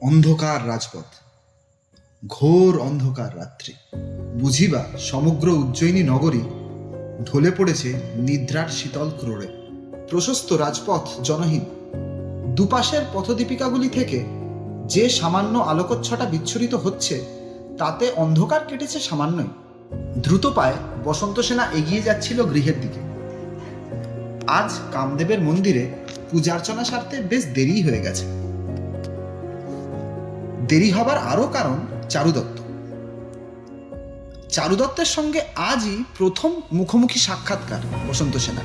অন্ধকার রাজপথ। ঘোর অন্ধকার রাত্রি। বুঝিবা, সমগ্র উজ্জয়িনী নগরী ঢলে পড়েছে নিদ্রার শীতল ক্রোড়ে। প্রশস্ত রাজপথ জনহীন। দুপাশের পথদীপিকাগুলি থেকে যে সামান্য আলোকচ্ছটা বিচ্ছুরিত হচ্ছে, তাতে অন্ধকার কেটেছে সামান্যই। দ্রুত পায়ে বসন্ত সেনা এগিয়ে যাচ্ছিল গৃহের দিকে। আজ কামদেবের মন্দিরে পূজার্চনা সারতে বেশ দেরি হয়ে গেছে। দেরি হবার আরও কারণ চারুদত্ত। চারুদত্তের সঙ্গে আজই প্রথম মুখোমুখি সাক্ষাৎকার বসন্ত সেনার।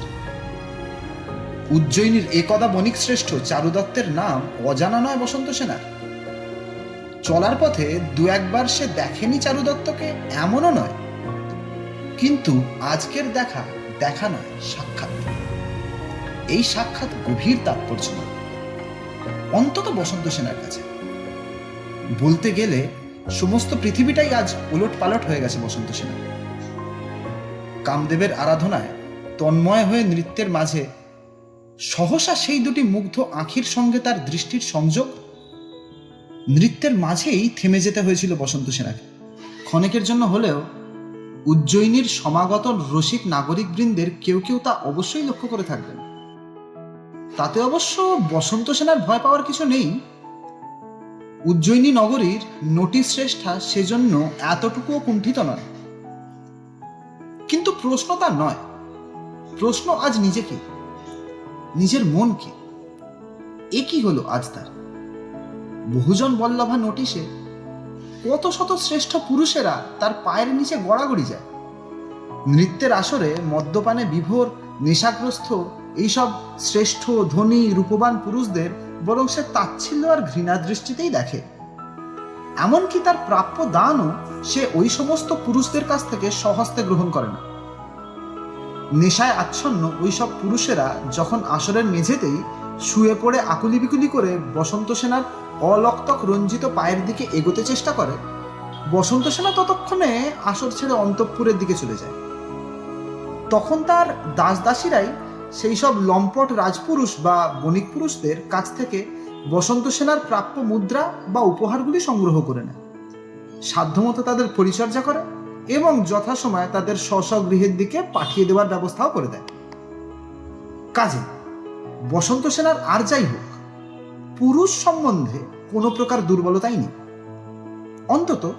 উজ্জয়িনীর একদা বণিক শ্রেষ্ঠ চারুদত্তের নাম অজানা নয় বসন্ত সেনার। চলার পথে দু একবার সে দেখেনি চারুদত্তকে, এমনও নয়। কিন্তু আজকের দেখা দেখা নয়, সাক্ষাৎ। এই সাক্ষাৎ গভীর তাৎপর্যময় অন্তত বসন্ত সেনার কাছে। বলতে গেলে সমস্ত পৃথিবীটাই আজ উলট পালট হয়ে গেছে বসন্ত সেনা। কামদেবের আরাধনায় তন্ময় হয়ে নৃত্যের মাঝে সহসা সেই দুটি মুগ্ধ আঁখির সঙ্গে তার দৃষ্টির সংযোগ নৃত্যের মাঝেই থেমে যেতে হয়েছিল বসন্ত সেনাকে। ক্ষণেকের জন্য হলেও উজ্জয়িনীর সমাগত রসিক নাগরিক বৃন্দের কেউ কেউ তা অবশ্যই লক্ষ্য করে থাকবেন। তাতে অবশ্য বসন্ত সেনার ভয় পাওয়ার কিছু নেই। উজ্জয়িনী নগরীর নোটিশ শ্রেষ্ঠা সেজন্য এতটুকুও কুণ্ঠিত নয়। কিন্তু প্রশ্ন তার নয়। প্রশ্ন আজ নিজেকে, নিজের মনকে। এ কি হলো আজ তার? বহুজন বল্লভা নোটিশে কত শত শ্রেষ্ঠ পুরুষেরা তার পায়ের নিচে গড়াগড়ি যায়। নৃত্যের আসরে মদ্যপানে বিভোর, নেশাগ্রস্ত এইসব শ্রেষ্ঠ, ধনী, রূপবান পুরুষদের বরং সে তাচ্ছিল্য আর ঘৃণা দৃষ্টিতেই দেখে। এমনকি তার প্রাপ্য দানও সে ওই সমস্ত পুরুষদের কাছ থেকে সহস্তে গ্রহণ করে না। নেশায় আচ্ছন্ন ওই সব পুরুষেরা যখন আসরের মেঝেতেই শুয়ে পড়ে আকুলি বিকুলি করে বসন্ত সেনার অলক্তক রঞ্জিত পায়ের দিকে এগোতে চেষ্টা করে, বসন্ত সেনা ততক্ষণে আসর ছেড়ে অন্তঃপুরের দিকে চলে যায়। তখন তার দাস দাসীরাই সেই সব লম্পট রাজপুরুষ বা বণিক পুরুষদের কাছ থেকে বসন্ত সেনার প্রাপ্য মুদ্রা বা উপহারগুলি সংগ্রহ করে নেয়। সাধ্যমতো তাদের পরিচর্যা করে এবং যথাসময়ে তাদের স্ব গৃহের দিকে পাঠিয়ে দেওয়ার ব্যবস্থাও করে দেয়। কাজে, বসন্ত সেনার আর যাই হোক, পুরুষ সম্বন্ধে কোনো প্রকার দুর্বলতাই নেই। অন্তত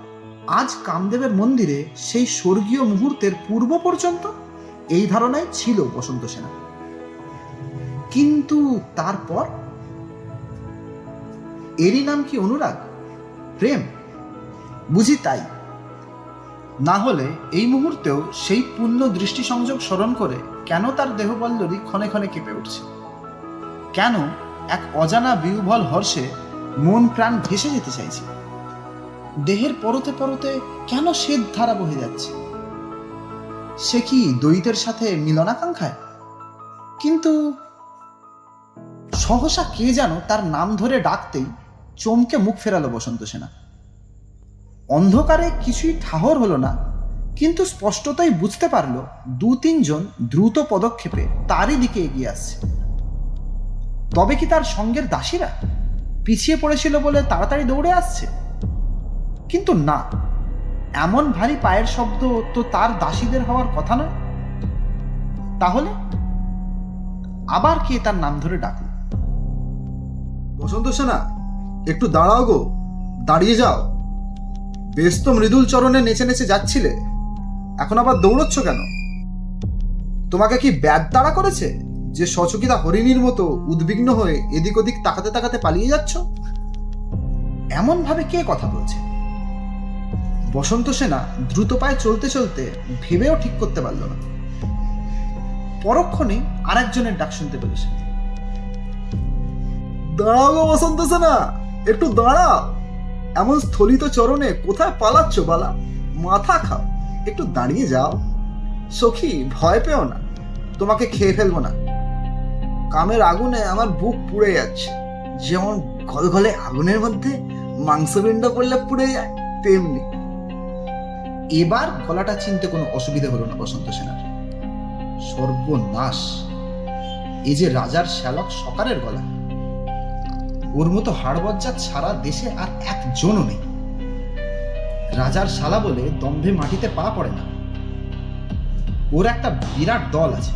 আজ কামদেবের মন্দিরে সেই স্বর্গীয় মুহূর্তের পূর্ব পর্যন্ত এই ধারণাই ছিল বসন্ত সেনা কিন্তু তারপর? এরই নাম কি অনুরাগ? প্রেম? বুঝি তাই। না হলে এই মুহূর্তেও সেই পূর্ণ দৃষ্টি সংযোগ স্মরণ করে কেন তার দেহবল্লরী ক্ষণে ক্ষণে কেঁপে উঠছে? কেন এক অজানা বিউভল হর্ষে মন প্রাণ ভেসে যেতে চাইছে? দেহের পরতে পরতে কেন শ্বেত ধারা বহে যাচ্ছে? সে কি দ্বৈতের সাথে মিলনাকাঙ্ক্ষায়? কিন্তু সহসা কে যেন তার নাম ধরে ডাকতেই চমকে মুখ ফেরালো বসন্ত সেনা। অন্ধকারে কিছুই ঠাহর হলো না, কিন্তু স্পষ্টতাই বুঝতে পারল দু তিনজন দ্রুত পদক্ষেপে তারই দিকে এগিয়ে আসছে। তবে কি তার সঙ্গের দাসীরা পিছিয়ে পড়েছিল বলে তাড়াতাড়ি দৌড়ে আসছে? কিন্তু না, এমন ভারী পায়ের শব্দ তো তার দাসীদের হওয়ার কথা নয়। তাহলে আবার কে তার নাম ধরে ডাকলো? বসন্ত সেনা, একটু দাঁড়াও গো, দাঁড়িয়ে যাও। বেশ তো মৃদুল চরণে নেচে নেচে যাচ্ছিলে, এখন আবার দৌড়চ্ছ কেন? তোমাকে কি ব্যাগ তাড়া করেছে যে সচকিতা হরিণীর মতো উদ্বিগ্ন হয়ে এদিক ওদিক তাকাতে তাকাতে পালিয়ে যাচ্ছ? এমন ভাবে কে কথা বলছে? বসন্ত সেনা দ্রুত পায়ে চলতে চলতে ভেবেও ঠিক করতে পারল না। পরক্ষণে আরেকজনের ডাক শুনতে পেলেছে দাঁড়াও গো বসন্ত সেনা, একটু দাঁড়াও। এমন স্থলিত চরণে কোথায় পালাচ্ছ বালা? মাথা খাও, একটু দাঁড়িয়ে যাও। সখী, ভয় পেও না, তোমাকে খেয়ে ফেলব না। কামের আগুনে আমার বুক পুড়ে যাচ্ছে। যেমন গলগলে আগুনের মধ্যে মাংসপিণ্ড পড়লে পুড়ে যায়, তেমনি। এবার গলাটা চিনতে কোনো অসুবিধা হলো না বসন্ত সেনার। সর্বনাশ। এ যে রাজার শ্যালক সকারের গলা। ওর মতো হাড়বজ্জাত সারা দেশে আর একজনও নেই। রাজার শালা বলে দম্ভে মাটিতে পা পড়ে না। ওর একটা বিরাট দল আছে,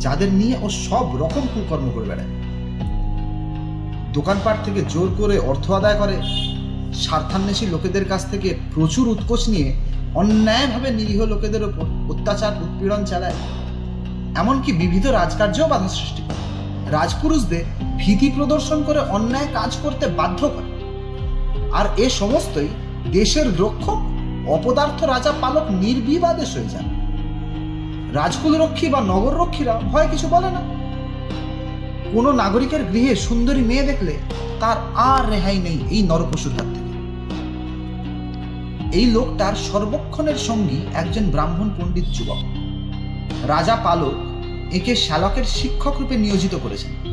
যাদের নিয়ে ও সব রকম কুকর্ম করে বেড়ায়। দোকানপাট থেকে জোর করে অর্থ আদায় করে, স্বার্থান্বেষী লোকেদের কাছ থেকে প্রচুর উৎকোচ নিয়ে অন্যায়ভাবে নিরীহ লোকেদের ওপর অত্যাচার, উৎপীড়ন চালায়। এমনকি বিবিধ রাজকার্যও বাধা সৃষ্টি করে। রাজপুরুষদের ভীতি প্রদর্শন করে অন্যায় কাজ করতে বাধ্য করে। আর এ সমস্তই দেশের রক্ষক, অপদার্থ রাজা পালক নির্বিবাদে সয়ে যান। রাজকুল রক্ষী বা নগর রক্ষীরা ভয় কিছু বলে না। কোনো নাগরিকের গৃহে সুন্দরী মেয়ে দেখলে তার আর রেহাই নেই এই নরপশুর হাত থেকে। এই লোকটার সর্বক্ষণের সঙ্গী একজন ব্রাহ্মণ পণ্ডিত যুবক। রাজা পালক একে শ্যালকের শিক্ষক রূপে নিয়োজিত করেছেন।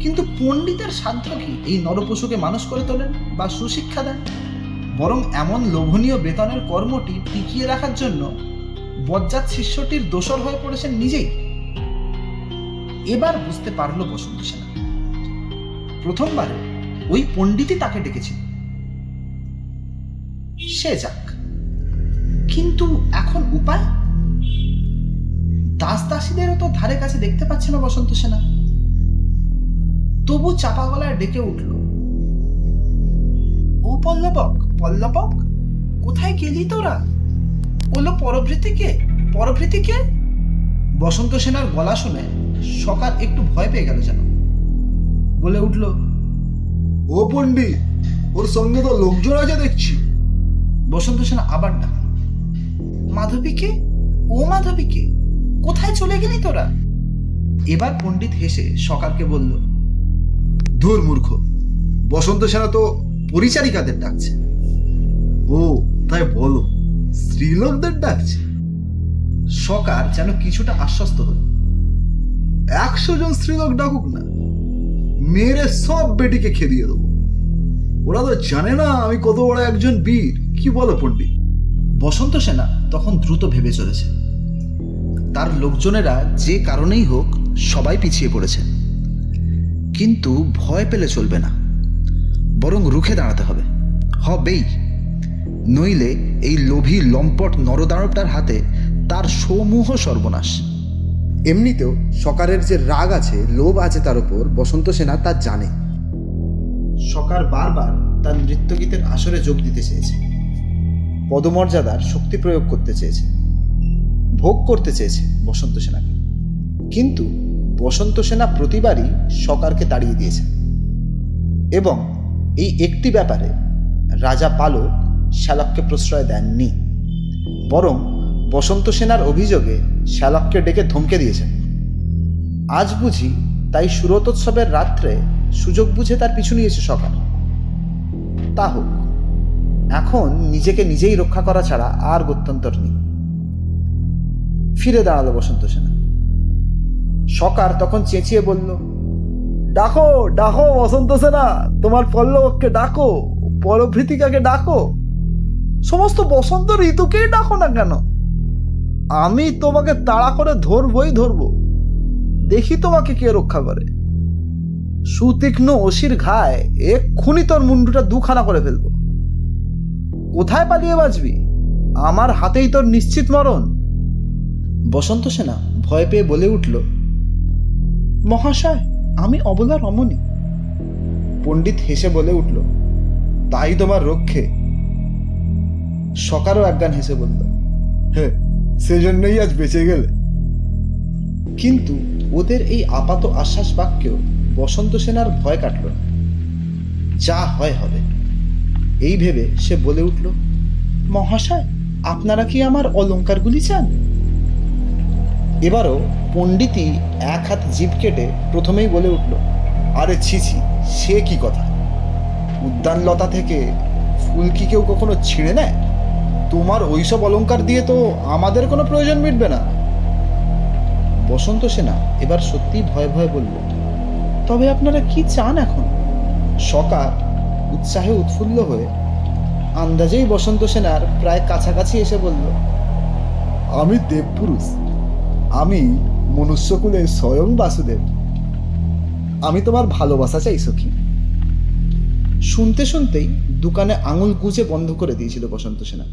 কিন্তু পণ্ডিতের সাধ্য কি? এই নরপশুকে মানুষ করে তোলেন বা সুশিক্ষা দেন? বরং এমন লোভনীয় বেতনের কর্মটি টিকিয়ে রাখার জন্য বজ্জাত শিষ্যটির দোসর হয়ে পড়েছেন নিজেই। এবার বুঝতে পারল বসন্ত সেনা। প্রথমবারে ওই পণ্ডিতই তাকে ডেকেছিল। সে যাক। কিন্তু এখন উপায়? দাস দাসীদেরও তো ধারে কাছে দেখতে পাচ্ছে না বসন্ত সেনা। তবু চাপা গলায় ডেকে উঠল। ও পল্লবক পল্লবক কোথায় গেলি তোরা? ওলো পরভৃতিকে পরভৃতিকে বসন্ত সেনার গলা শুনে সকাল একটু ভয় পেয়ে গেল যেন। বলে উঠল ও পণ্ডিত ওর সঙ্গে তো লোকজন আছে দেখছি। বসন্ত সেনা আবার ডাকল মাধবীকে ও মাধবীকে কোথায় চলে গেলি তোরা? এবার পণ্ডিত হেসে সকালকে বলল ধুর মূর্খ। বসন্ত সেনা তো পরিচারিকাদের ডাকছে। ও, তাই বলো, স্ত্রীলোকদের ডাকছে। সকার যেন কিছুটা আশ্বস্ত হলো। একশো জন স্ত্রীলোক ডাকুক না, মেরে সব বেটিকে খেদিয়ে দেবো। ওরা তো জানে না আমি কত বড় একজন বীর, কি বলো পণ্ডিত? বসন্ত সেনা তখন দ্রুত ভেবে চলেছে। তার লোকজনেরা যে কারণেই হোক সবাই পিছিয়ে পড়েছে। কিন্তু ভয় পেলে চলবে না। বরং রুখে দাঁড়াতে হবে। হবেই। নইলে এই লোভী লম্পট নরদানবটার হাতে তার সমূহ সর্বনাশ। এমনিতেও সকারের যে রাগ আছে, লোভ আছে তার উপর বসন্ত সেনা তা জানে। সকার বারবার তার নৃত্যগীতের আসরে যোগ দিতে চেয়েছে। পদমর্যাদার শক্তি প্রয়োগ করতে চেয়েছে। ভোগ করতে চেয়েছে বসন্ত সেনাকে। কিন্তু বসন্ত সেনা প্রতিবারই সকারকে তাড়িয়ে দিয়েছে। এবং এই একটি ব্যাপারে রাজা পালক শ্যালককে প্রশ্রয় দেননি, বরং বসন্ত সেনার অভিযোগে শ্যালককে ডেকে ধমকে দিয়েছেন। আজ বুঝি তাই সুরতোৎসবের রাত্রে সুযোগ বুঝে তার পিছু নিয়েছে সকাল। তা হোক, এখন নিজেকে নিজেই রক্ষা করা ছাড়া আর গত্যন্তর নেই। ফিরে দাঁড়াল বসন্ত সেনা। সকার তখন চেঁচিয়ে বলল, ডাকো ডাকো বসন্ত সেনা, তোমার পল্লবকে ডাকো, পরভৃতিকাকে ডাকো। সমস্ত বসন্ত ঋতুকেই ডাকো না কেন? আমি তোমাকে তাড়া করে ধরবই ধরবো। দেখি তোমাকে কে রক্ষা করে। সুতীক্ষ্ণ অসির ঘায় এক্ষুনি তোর মুন্ডুটা দুখানা করে ফেলব। কোথায় পালিয়ে বাঁচবি? আমার হাতেই তোর নিশ্চিত মরণ। বসন্ত সেনা ভয় পেয়ে বলে উঠল মহাশয়, আমি অবলা রমণী। পণ্ডিত হেসে বলে উঠল, তাই তোমার রক্ষে। সকারও একগান হেসে বলল হ্যাঁ সেজন্যই আজ বেঁচে গেলে। কিন্তু ওদের এই আপাত আশ্বাস বাক্যেও বসন্ত সেনার ভয় কাটল না। যা হয় হবে। এই ভেবে সে বলে উঠল, মহাশয়, আপনারা কি আমার অলংকারগুলি চান? এবারও পণ্ডিতই এক হাত জিভ কেটে প্রথমেই বলে উঠল, আরে ছি ছি, সে কি কথা? উদ্যানলতা থেকে ফুল কি কেউ কখনো ছিঁড়ে নেয়? তোমার ওইসব অলঙ্কার দিয়ে তো আমাদের কোনো প্রয়োজন মিটবে না। বসন্ত সেনা এবার সত্যিই ভয়ে ভয়ে বলল, তবে আপনারা কি চান এখন? সকার উৎসাহে উৎফুল্ল হয়ে আন্দাজেই বসন্ত সেনার প্রায় কাছাকাছি এসে বলল, আমি দেবপুরুষ। আমি মনুষ্যকুলের স্বয়ং বাসুদেব। আমি তোমার ভালোবাসা চাই, সখী। শুনতে শুনতেই দোকানে আঙুল গুজে বন্ধ করে দিয়েছিল বসন্ত সেনা।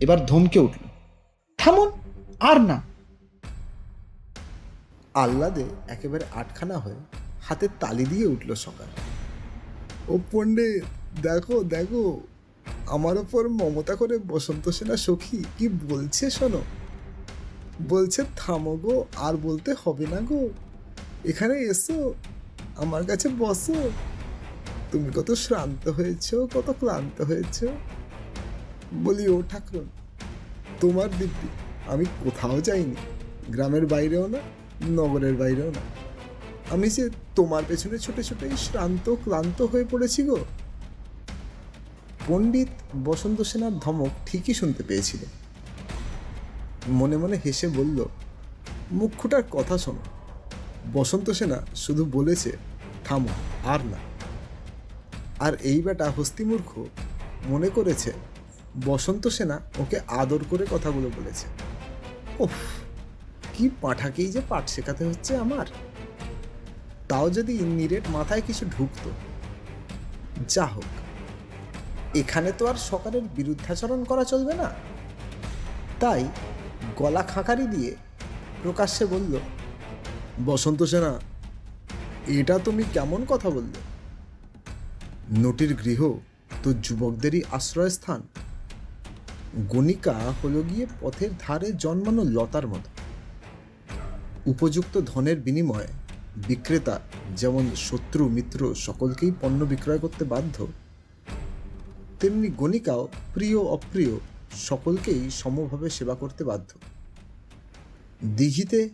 এবার ধমকে উঠল, থামুন, আর না। আহ্লাদে একেবারে আটখানা হয়ে হাতে তালি দিয়ে উঠল সকাল। ও পণ্ডে দেখো দেখো, আমার ওপর মমতা করে বসন্ত সেনা সখী, কি বলছে শোনো? বলছে, থামো গো, আর বলতে হবে না গো। এখানে এসো, আমার কাছে বসো। তুমি কত শ্রান্ত হয়েছো, কত ক্লান্ত হয়েছো। বলি, ও ঠাকুর, তোমার দিব্যি, আমি কোথাও যাইনি, গ্রামের বাইরেও না, নগরের বাইরেও না। আমি যে তোমার পেছনে ছোটে ছোটে শ্রান্ত, ক্লান্ত হয়ে পড়েছি গো। পণ্ডিত বসন্ত সেনার ধমক ঠিকই শুনতে পেয়েছিল। মনে মনে হেসে বলল, মুখ্যটার কথা শোনো। বসন্ত সেনা শুধু বলেছে, থামো, আর না। আর এই বেটা হস্তিমূর্খ মনে করেছে, বসন্ত সেনা ওকে আদর করে কথাগুলো বলেছে। ওফ কি পাঠাকেই যে পাঠ শেখাতে হচ্ছে আমার। তাও যদি নিরেট মাথায় কিছু ঢুকতো। যা হোক, এখানে তো আর সকালের বিরুদ্ধাচরণ করা চলবে না। তাই গলা খাঁকারি দিয়ে প্রকাশ্যে বলল, বসন্ত সেনা, এটা তুমি কেমন কথা বললে? নটির গৃহ তো যুবকদেরই আশ্রয়স্থান। গণিকা হলো গিয়ে পথের ধারে জন্মানো লতার মতো। উপযুক্ত ধনের বিনিময়ে বিক্রেতা যেমন শত্রু, মিত্র সকলকেই পণ্য বিক্রয় করতে বাধ্য, তেমনি গণিকাও প্রিয় অপ্রিয় সকলকেই সমভাবে সেবা করতে বাধ্য। দিঘিতে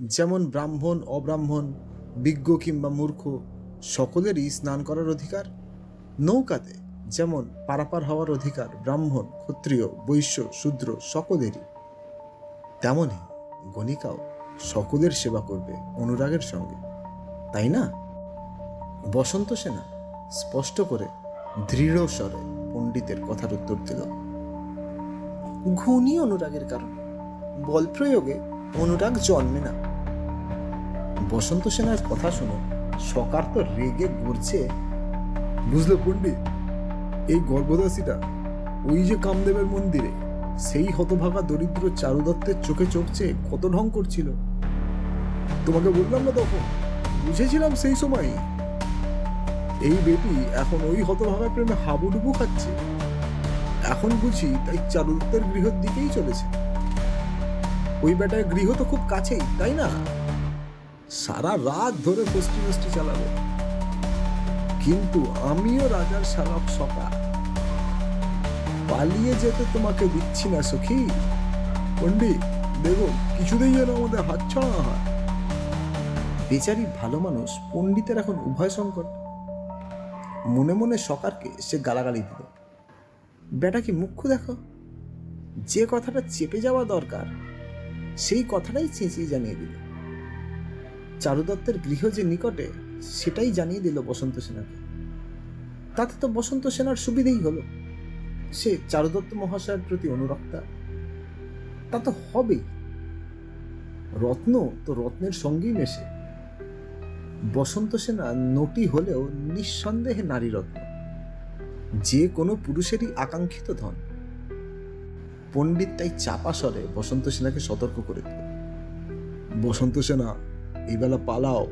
যেমন ব্রাহ্মণ, অব্রাহ্মণ, বিজ্ঞ কিংবা মূর্খ, সকলেরই স্নান করার অধিকার। নৌকাতে যেমন পারাপার হওয়ার অধিকার ব্রাহ্মণ, ক্ষত্রিয়, বৈশ্য, শূদ্র সকলেরই তেমনই গণিকাও সকলের সেবা করবে অনুরাগের সঙ্গে। তাই না? বসন্ত সেনা স্পষ্ট করে দৃঢ় স্বরে পণ্ডিতের কথার উত্তর দিল। ঘূর্ণি অনুরাগের কারণ। বল প্রয়োগে অনুরাগ জন্মে না। বসন্ত সেনার কথা শুনে, সকার তো রেগে গড়ছে। বুঝলো পণ্ডিত, এই গর্ভদাসীটা ওই যে কামদেবের মন্দিরে, সেই হতভাগা দরিদ্র চারুদত্তের চোখে চোখছে কত ঢং করছিল। তোমাকে বললাম না তখন, বুঝেছিলাম সেই সময়। এই বেটি এখন ওই হতভাগা প্রেমে হাবুডুবু খাচ্ছে। এখন বুঝি তাই চারুদত্তের গৃহের দিকেই চলেছে। ওই বেটার গৃহ তো খুব কাছেই, তাই না? সারা রাত ধরে ফষ্টি ফষ্টি চালাবে। কিন্তু আমিও রাজার শালক সকা পালিয়ে যেতে তোমাকে দিচ্ছি না, সখী। পন্ডিত দেখো কিছুতেই যেন আমাদের হাত ছড়া হয়। বেচারি ভালো মানুষ, পণ্ডিতের এখন উভয় সংকট। মনে মনে সকারকে সে গালাগালি দিল। বেটা কি মুখ্য দেখো? যে কথাটা চেপে যাওয়া দরকার, সেই কথাটাই চেঁচিয়ে জানিয়ে দিল। চারুদত্তের গৃহ যে নিকটে, সেটাই জানিয়ে দিল বসন্ত সেনাকে। তাতে তো বসন্ত সেনার সুবিধেই হলো। সে চারুদত্ত মহাশয়ের প্রতি অনুরক্তা। তা তো হবেই। রত্ন তো রত্নের সঙ্গেই মেশে। বসন্ত সেনা নটি হলেও নিঃসন্দেহে নারী রত্ন যে কোনো পুরুষেরই আকাঙ্ক্ষিত ধন। পণ্ডিত তাই চাপা স্বরে বসন্ত সেনাকে সতর্ক করে দিল। বসন্ত সেনা, এই বেলা পালাও,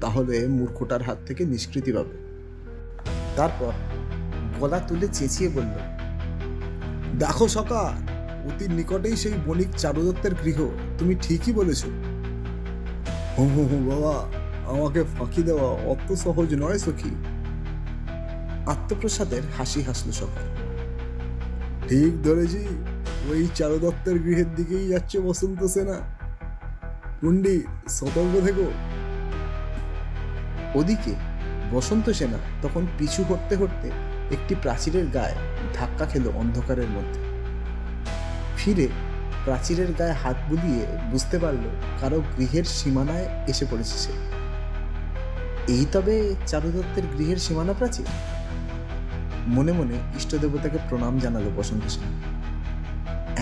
তাহলে মূর্খটার হাত থেকে নিষ্কৃতি পাবে। তারপর গলা তুলে চেঁচিয়ে বলল, দেখো সকা অতি নিকটেই সেই বণিক চারুদত্তের গৃহ, তুমি ঠিকই বলেছ। হু হু, বাবা, আমাকে ফাঁকি দেওয়া অত সহজ নয় সখী। আত্মপ্রসাদের হাসি হাসল সকাল ঠিক ধরেছি, ওই চারুদত্তের গৃহের দিকেই যাচ্ছে বসন্ত সেনা। পুন্ডি সতর্ক থেকো। ওদিকে বসন্ত সেনা তখন পিছু করতে করতে একটি প্রাচীরের গায়ে ধাক্কা খেলো অন্ধকারের মধ্যে। ফিরে প্রাচীরের গায়ে হাত বুলিয়ে বুঝতে পারল কারও গৃহের সীমানায় এসে পড়েছে সে। এই তবে চারুদত্তের গৃহের সীমানা প্রাচীর? মনে মনে ইষ্টদেবতাকে প্রণাম জানালো বসন্ত সেনা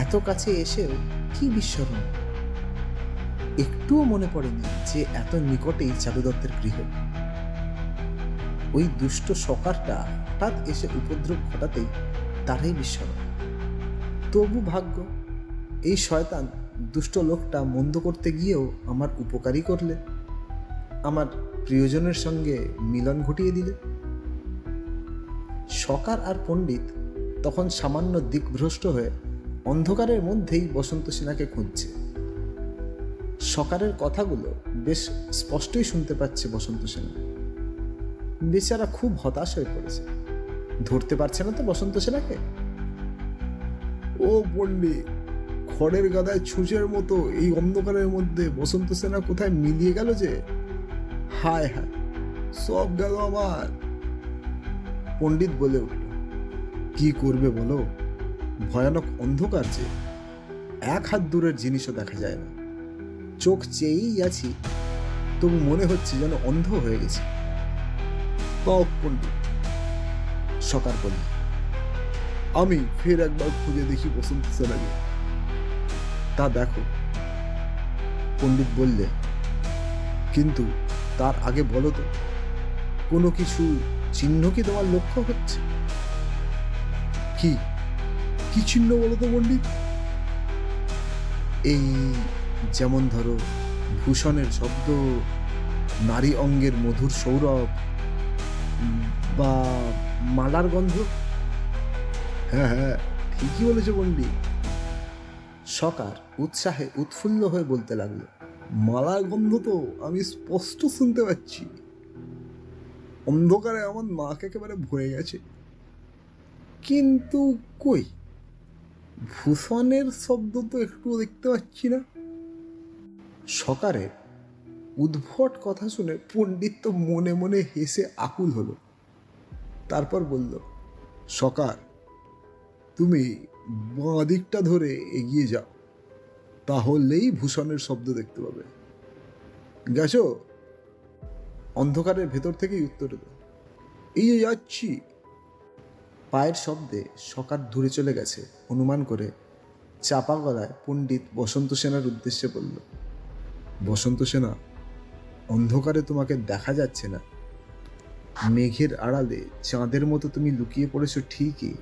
এত কাছে এসেও কি বিস্মরণ? একটুও মনে পড়েনি যে এত নিকটেই চারুদত্তের গৃহ। ওই দুষ্ট সকারটা হঠাৎ এসে উপদ্রব ঘটাতেই তারই বিস্মরণ। তবু ভাগ্য, এই শয়তান দুষ্ট লোকটা মন্দ করতে গিয়েও আমার উপকারই করলে। আমার প্রিয়জনের সঙ্গে মিলন ঘটিয়ে দিলে। সকার আর পণ্ডিত তখন সামান্য দিকভ্রষ্ট হয়ে অন্ধকারের মধ্যেই বসন্ত সেনাকে খুঁজছে। সকারের কথাগুলো বেশ স্পষ্টই শুনতে পাচ্ছে বসন্ত সেনা বেচারা খুব হতাশ হয়ে পড়েছে। ধরতে পারছে না তো বসন্ত সেনাকে ও পণ্ডিত, খড়ের গাদায় ছুঁচের মতো এই অন্ধকারের মধ্যে বসন্ত সেনা কোথায় মিলিয়ে গেল যে? হায় হায়, সব গেল আমার। পণ্ডিত বলে উঠল, কি করবে বলো? ভয়ানক অন্ধকার যে, এক হাত দূরের জিনিসও দেখা যায় না। চোখ চেয়েই আছি, তবু মনে হচ্ছে যেন অন্ধ হয়ে গেছে। তাও পণ্ডিত, সকার বলল, আমি ফের একবার খুঁজে দেখি বসন্ত সেনাকে। তা দেখো। পণ্ডিত বললে, কিন্তু তার আগে বলো তো, কোনো কিছু চিহ্ন কি তোমার লক্ষ্য হচ্ছে? কি? কি চিহ্ন বলো তো পণ্ডিত? এই যেমন ধরো ভূষণের শব্দ, নারী অঙ্গের মধুর সৌরভ বা মালার গন্ধ? হ্যাঁ হ্যাঁ ঠিকই বলেছ পণ্ডিত। সকার উৎসাহে উৎফুল্ল হয়ে বলতে লাগল, মালার গন্ধ তো আমি স্পষ্ট শুনতে পাচ্ছি। অন্ধকারে আমার নাক একেবারে ভরে গেছে। কিন্তু কই? ভূষণের শব্দ তো একটু দেখতে পাচ্ছি না। সকারের উদ্ভট কথা শুনে পণ্ডিত তো মনে মনে হেসে আকুল হলো। তারপর বলল সকার তুমি বাঁ দিকটা ধরে এগিয়ে যাও। তাহলেই ভূষণের শব্দ দেখতে পাবে। গেছো? অন্ধকারের ভেতর থেকেই উত্তর দিল এই যে যাচ্ছি পায়ের শব্দে সকার দূরে চলে গেছে, অনুমান করে। চাপা গলায় পণ্ডিত বসন্ত সেনার উদ্দেশ্যে বলল, বসন্ত সেনা, অন্ধকারে তোমাকে দেখা যাচ্ছে না। মেঘের আড়ালে চাঁদের মতো তুমি লুকিয়ে পড়েছো ঠিকই।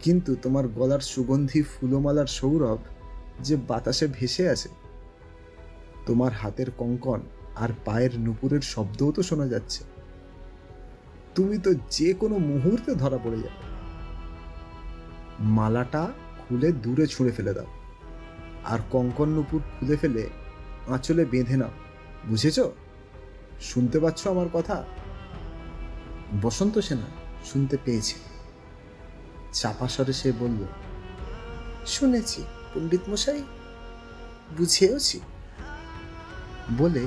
কিন্তু তোমার গলার সুগন্ধি ফুলমালার সৌরভ যে বাতাসে ভেসে আছে তোমার হাতের কঙ্কন আর পায়ের নুপুরের শব্দও তো শোনা যাচ্ছে। তুমি তো যে কোনো মুহূর্তে ধরা পড়ে যাবে। মালাটা খুলে দূরে ছুঁড়ে ফেলে দাও। আর কঙ্কন নুপুর খুলে ফেলে আঁচলে বেঁধে নাও। বুঝেছ? শুনতে পাচ্ছ আমার কথা? বসন্ত সেনা শুনতে পেয়েছে। চাপা সে বলল, শুনেছি পণ্ডিত মশাই বুঝেওছি। বলে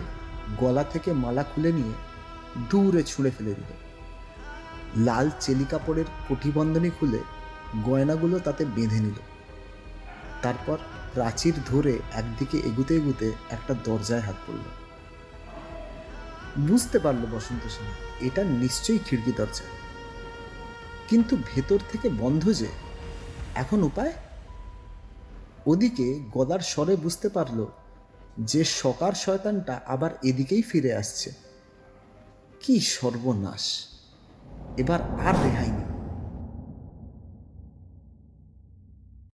গলা থেকে মালা খুলে নিয়ে দূরে ছুঁড়ে ফেলে দিল। লাল চেলি কাপড়ের কটিবন্ধনী খুলে গয়নাগুলো তাতে বেঁধে নিল। তারপর প্রাচীর ধরে একদিকে এগুতে এগুতে একটা দরজায় হাত পড়ল। বুঝতে পারল বসন্ত সেনা, এটা নিশ্চয়ই খিড়কি দরজা। কিন্তু ভেতর থেকে বন্ধ যে, এখন উপায়? ওদিকে গদার স্বরে বুঝতে পারল যে সকার শয়তানটা আবার এদিকেই ফিরে আসছে। কি সর্বনাশ। এবার আর রেহাই নেই।